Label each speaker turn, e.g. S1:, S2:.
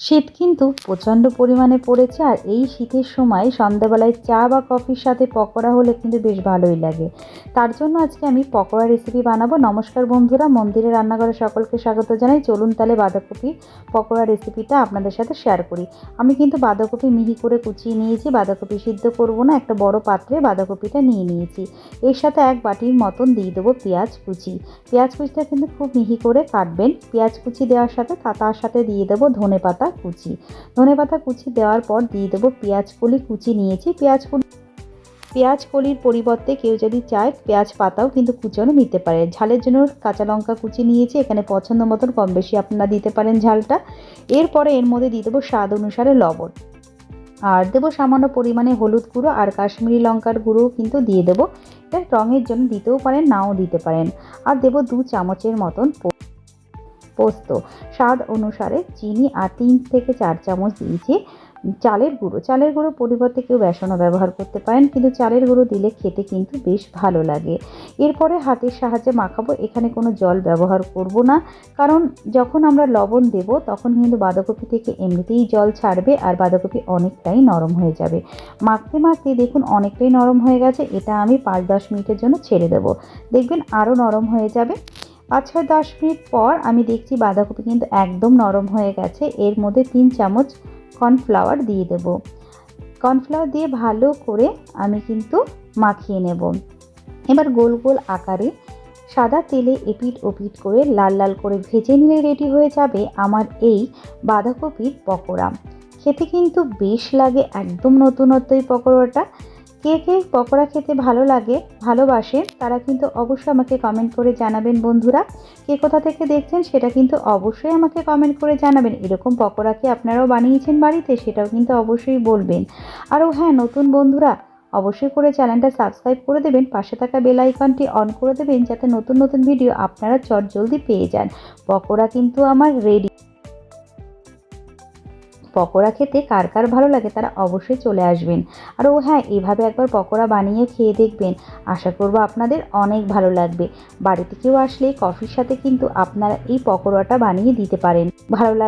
S1: শীত কিন্তু প্রচণ্ড পরিমাণে পড়েছে আর এই শীতের সময় সন্ধ্যাবেলায় চা বা কফির সাথে পকোড়া হলে কিন্তু বেশ ভালোই লাগে। তার জন্য আজকে আমি পকোড়া রেসিপি বানাবো। নমস্কার বন্ধুরা, মন্দিরে রান্নাঘরে সকলকে স্বাগত জানাই। চলুন তাহলে বাঁধাকপি পকোড়া রেসিপিটা আপনাদের সাথে শেয়ার করি। আমি কিন্তু বাঁধাকপি মিহি করে কুচিয়ে নিয়েছি, বাঁধাকপি সিদ্ধ করব না, একটা বড় পাত্রে বাঁধাকপিটা নিয়ে নিয়েছি। এর সাথে এক বাটির মতন দিয়ে দেবো পেঁয়াজ কুচি। পেঁয়াজ কুচিটা কিন্তু খুব মিহি করে কাটবেন। পেঁয়াজ কুচি দেওয়ার সাথে তার সাথে দিয়ে দেবো ধনে পাতা কুচি। ধনে পাতা কুচি দেওয়ার পর দিয়ে দেবো পেঁয়াজ কলি কুচি নিয়েছি। পেঁয়াজ কলি, পেঁয়াজ কলির পরিবর্তে কেউ যদি চায় পেঁয়াজ পাতাও কিন্তু কুচানো নিতে পারে। ঝালের জন্য কাঁচা লঙ্কা কুচি নিয়েছি, এখানে পছন্দ মতন কম বেশি আপনারা দিতে পারেন ঝালটা। এরপরে এর মধ্যে দিয়ে দেবো স্বাদ অনুসারে লবণ। আর দেবো সামান্য পরিমাণে হলুদ গুঁড়ো আর কাশ্মীরি লঙ্কার গুঁড়োও কিন্তু দিয়ে দেবো। এটা রঙের জন্য দিতেও পারেন, নাও দিতে পারেন। আর দেবো দু চামচের মতন পোস্ত। স্বাদ অনুসারে চিনি আর তিন থেকে চার চামচ দিয়েছি চালের গুঁড়ো। চালের গুঁড়ো পরিবর্তে কেউ বেসনও ব্যবহার করতে পারেন, কিন্তু চালের গুঁড়ো দিলে খেতে কিন্তু বেশ ভালো লাগে। এরপরে হাতের সাহায্যে মাখাবো। এখানে কোনো জল ব্যবহার করব না, কারণ যখন আমরা লবণ দেব, তখন কিন্তু বাঁধাকপি থেকে এমনিতেই জল ছাড়বে আর বাঁধাকপি অনেকটাই নরম হয়ে যাবে। মাখতে মাখতে দেখুন অনেকটাই নরম হয়ে গেছে। এটা আমি পাঁচ দশ মিনিটের জন্য ছেড়ে দেবো। দেখবেন আরও নরম হয়ে যাবে। পাঁচ ছয় দশ মিনিট পর আমি দেখছি বাঁধাকপি কিন্তু একদম নরম হয়ে গেছে। এর মধ্যে তিন চামচ কর্নফ্লাওয়ার দিয়ে দেব। কর্নফ্লাওয়ার দিয়ে ভালো করে আমি কিন্তু মাখিয়ে নেব। এবার গোল গোল আকারে সাদা তেলে এপিট ওপিট করে লাল লাল করে ভেজে নিলে রেডি হয়ে যাবে আমার এই বাঁধাকপির পকোড়া। খেতে কিন্তু বেশ লাগে একদম নতুনত্ব এই পকোড়াটা। কে কে পকোড়া খেতে ভালো লাগে, ভালোবাসে, তারা কিন্তু অবশ্যই আমাকে কমেন্ট করে জানাবেন, বন্ধুরা। কে কোথা থেকে দেখছেন সেটা কিন্তু অবশ্যই আমাকে কমেন্ট করে জানাবেন। এরকম পকোড়া কি আপনারাও বানিয়েছেন বাড়িতে? সেটাও কিন্তু অবশ্যই বলবেন। আরও হ্যাঁ নতুন বন্ধুরা, অবশ্যই করে চ্যানেলটা সাবস্ক্রাইব করে দেবেন, পাশে থাকা বেল আইকনটি অন করে দেবেন, যাতে নতুন নতুন ভিডিও আপনারা চট জলদি পেয়ে যান। পকোড়া কিন্তু আমার রেডি পকোড়া খেতে কার কার ভালো লাগে তারা অবশ্যই চলে আসবেন। আর ও হ্যাঁ এভাবে একবার পকোড়া বানিয়ে খেয়ে দেখবেন। আশা করব আপনাদের অনেক ভালো লাগবে। বাড়িতে কেউ আসলে কফির সাথে কিন্তু আপনারা এই পকোড়াটা বানিয়ে দিতে পারেন। ভালো লাগ